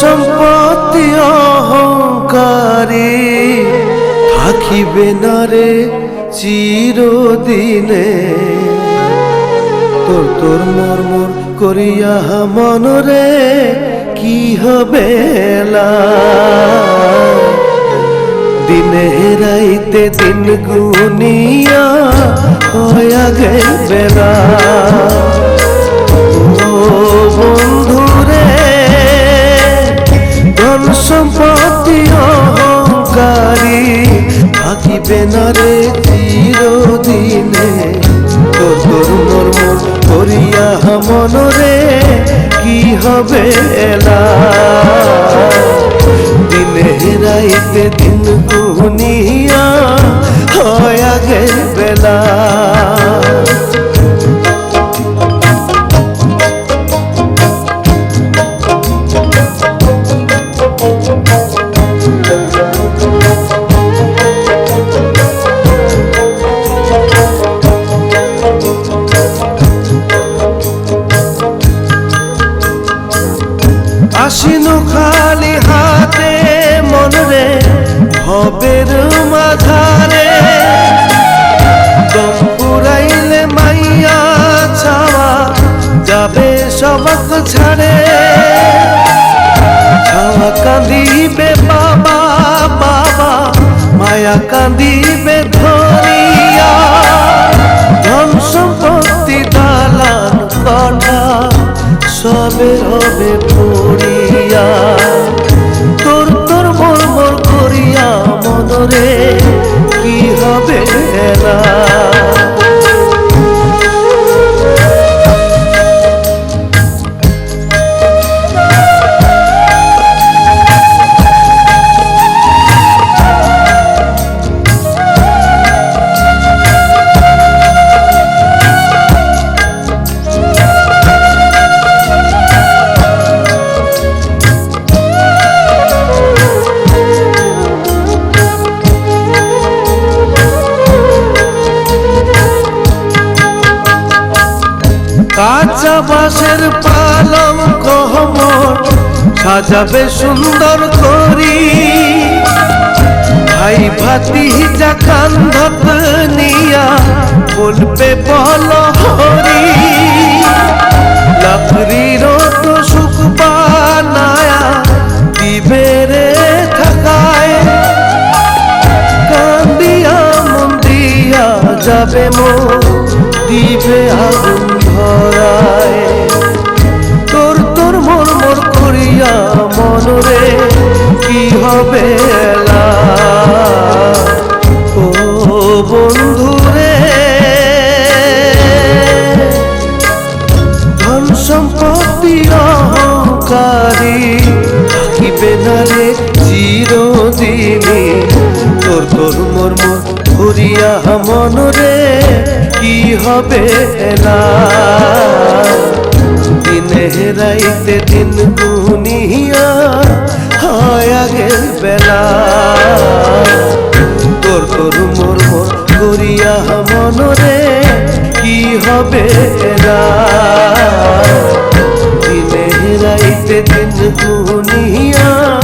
সম্পত্তি অহংকারী থাকিবে না রে চিরদিনে তোর তোর মর্মর করিয়া মনরে কি হবে? দিনে রাইতে দিন গুনিয়া হয়া গে বেলা থাকিবে না রে চিরদিনে। তোর তোর মোর মোর করিয়া মনরে কি হবে এলা? দিনে রাইতে দিন গুনিয়া হয় আগে বেলা। আসিনু খালি হাতে মনরে ভবের মাঝারে দম পুরাইলে মাইয়া ছাওয়া যাবে সবক ছাড়ে। ছাওয়া কাঁদিবে বাবা বাবা, মায়া কাঁদিবে ধরিয়া। ধন সম্পত্তি দালান কটা সবে হবে মনরে কি হবে না বাঁশের পালং কহমর সাজাবে সুন্দর করি ভাই ভাতি যা কান্ধত নিয়া বলবে, বল হরি। লাকড়ির তো সুখ বানায়া দিবে রে থাকায় কান্দিয়া মন দিয়া যাবে মো দিবে আগুন ধরায়। রে চিরদিনী তোর তোর মোর মোর ঘুরিয়া মনরে কি হবে না? দিনে রাইতে দিন গুনিয়া হয় আগের বেলা। তোর তোর মোর মোর করিয়া মনরে কি হবে না? দিনে রাইতে দিন গুনিয়া